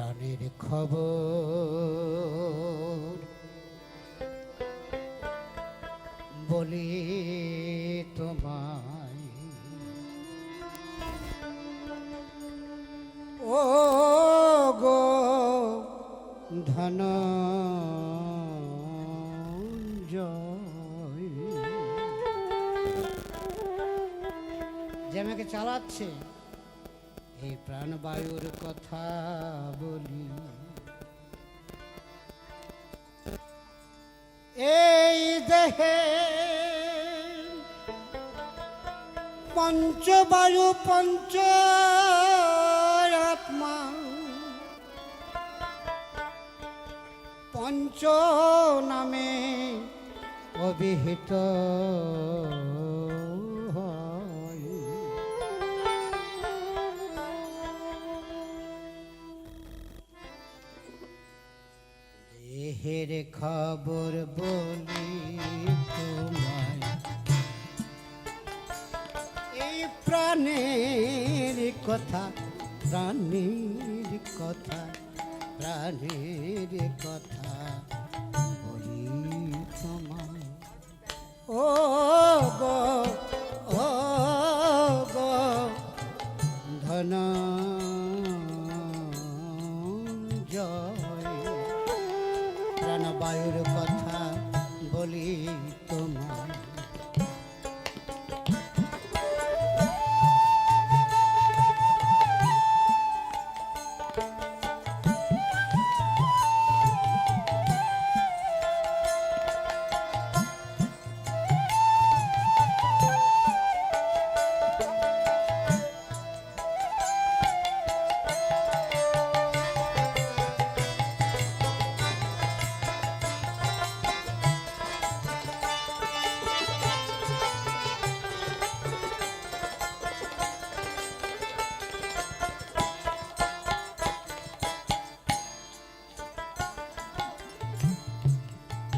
প্রাণের খবর। বলি তোমায় ও গো ধন যে আমাকে চালাচ্ছে এই প্রাণবায়ুর কথা বলি। এই দেহে পঞ্চবায়ু পঞ্চ আত্মা পঞ্চ নামে অভিহিত। দেহের খবর বলি তোমায়। এই প্রাণের কথা প্রাণের কথা প্রাণের কথা বলি তোমায়। ও গো ও গো, ধন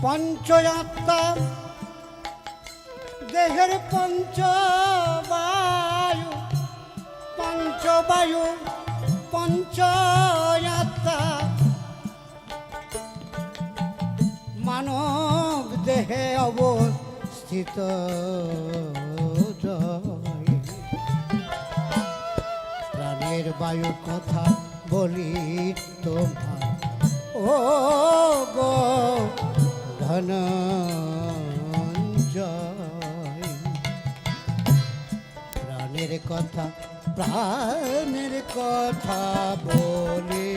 পঞ্চযাত্রা, দেহের পঞ্চবায়ু পঞ্চবায়ু, পঞ্চযাত্রা মানব দেহে অবস্থিত। প্রাণের বায়ুর কথা বলি তোমার ও গো ধনঞ্জয়। প্রাণের কথা প্রাণের কথা বলি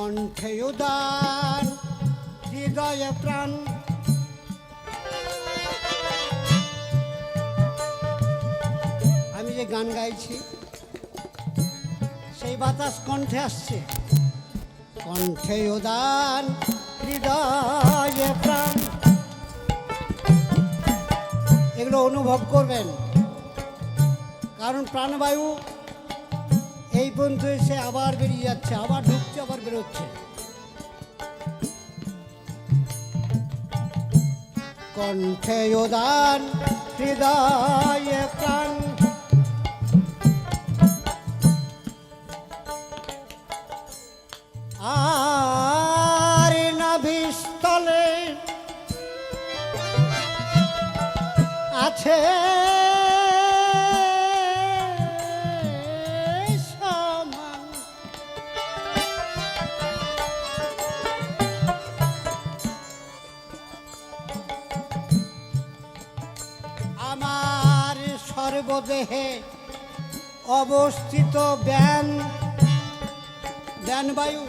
কণ্ঠে উদার হৃদয়ে প্রাণ। আমি যে গান গাইছি, সেই বাতাস কণ্ঠে আসছে। কণ্ঠে উদান হৃদয়ে প্রাণ। এগুলো অনুভব করবেন, কারণ প্রাণবায়ু এই পর্যন্ত এসে আবার বেরিয়ে যাচ্ছে আবার ঢুকছে আবার বেরোচ্ছে। কণ্ঠে উদান হৃদয়ে সর্বদেহে অবস্থিত ব্যান। ব্যান বায়ু।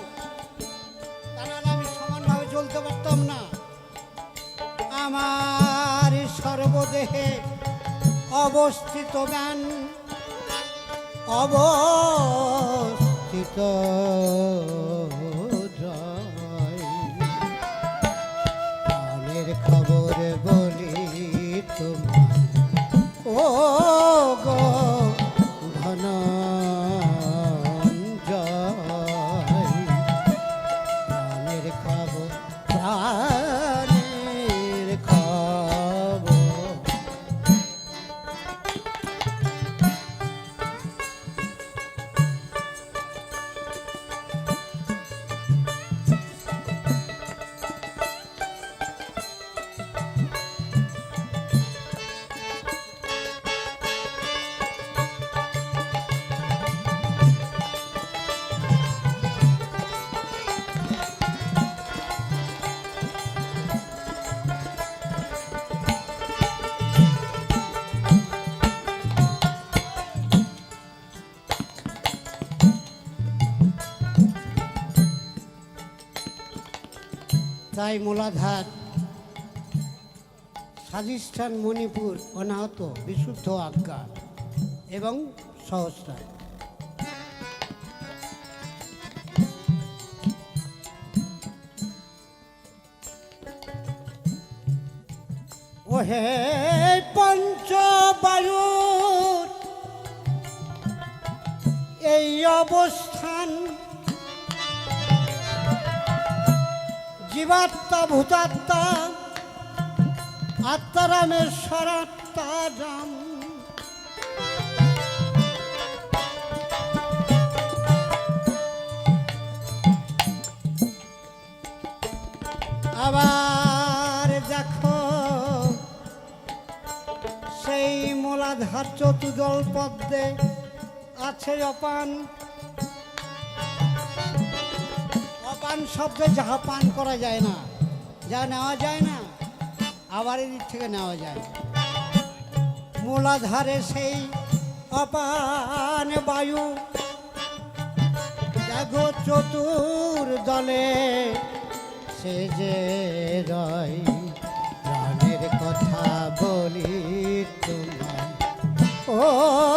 তা নাহলে আমি সমানভাবে চলতে পারতাম না। আমার সর্বদেহে অবস্থিত ব্যান। অবস্থিত তাই মোলাধার। স্বাধিষ্ঠান মণিপুর অনাহত বিশুদ্ধ আজ্ঞা এবং সহস্রা ওহে পঞ্চবায়ুর এই অবস্থান জীবাত্মা ভূতাত্মা আত্মারামেশ্বরাত্মা রাম আবার দেখো সেই মোলাধার চতুদল পদ্মে আছে অপান শব্দে যাহা পান করা যায় না, যা নেওয়া যায় না আবার এদিক থেকে নেওয়া যায় মূলাধারে সেই অপান বায়ু দেখো চতুর দলে, সে যে রয় প্রাণের কথা বলি তোমার ও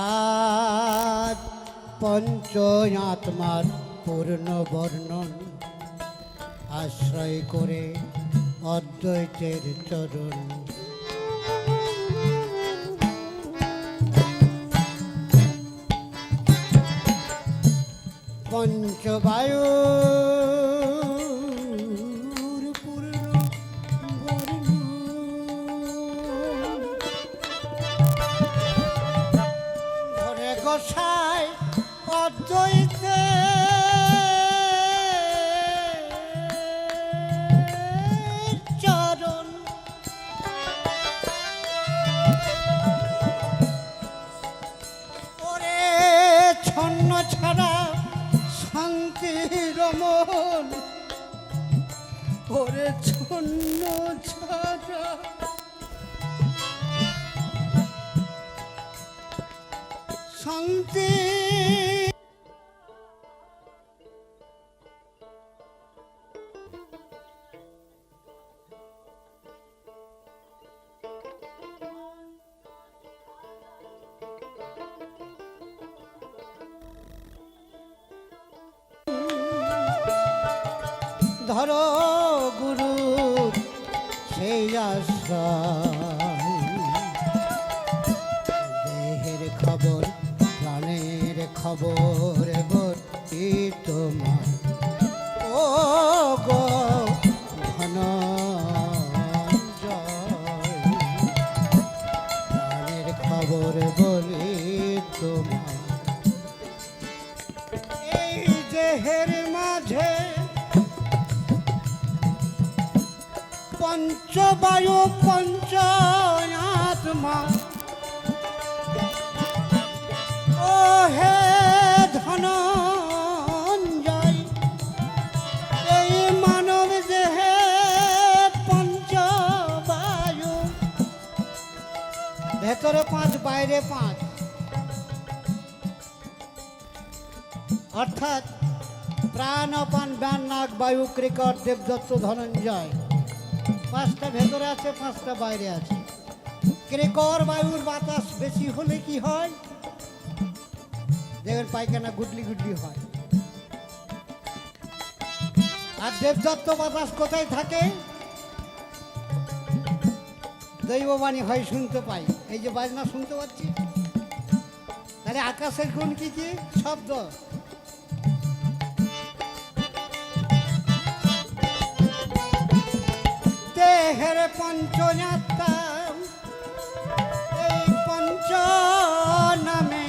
আজ পঞ্চয়াত্মার পূর্ণ বর্ণন আশ্রয় করে অদ্বৈতের চরণ। পঞ্চবায়ু রমন ওরে ছন্ন ছাড়া। শান্তি ধরো গুরু সেই আশ্রয়। দেহের খবর প্রাণের খবর বাইরে পাঁচ। অর্থাৎ প্রাণ অপান ব্যান নাগ বায়ু ক্রিকট দেবদত্ত ধনঞ্জয়। পাঁচটা ভেতরে আছে, পাঁচটা বাইরে আছে। ক্রিকর বায়ুর বাতাস বেশি হলে কি হয়? দেখবেন পায়খানা গুডলি গুডলি হয়। আর দেবদত্ত বাতাস কোথায় থাকে? দৈববাণী হয় শুনতে পাই। এই যে বাজনা শুনতে পাচ্ছি? তাহলে আকাশের কোন কি কি? শব্দ। দেহের পঞ্চযাত্রা এই পঞ্চ নামে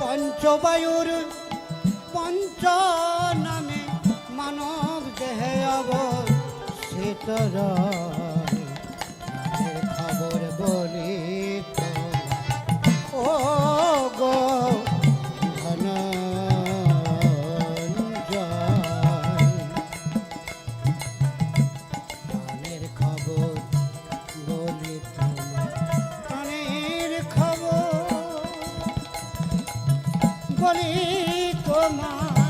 পঞ্চবায়ুর খবর বলি ও গো ধনঞ্জয় প্রাণের খবর বলি তোমার প্রাণের খবর বলি তোমায়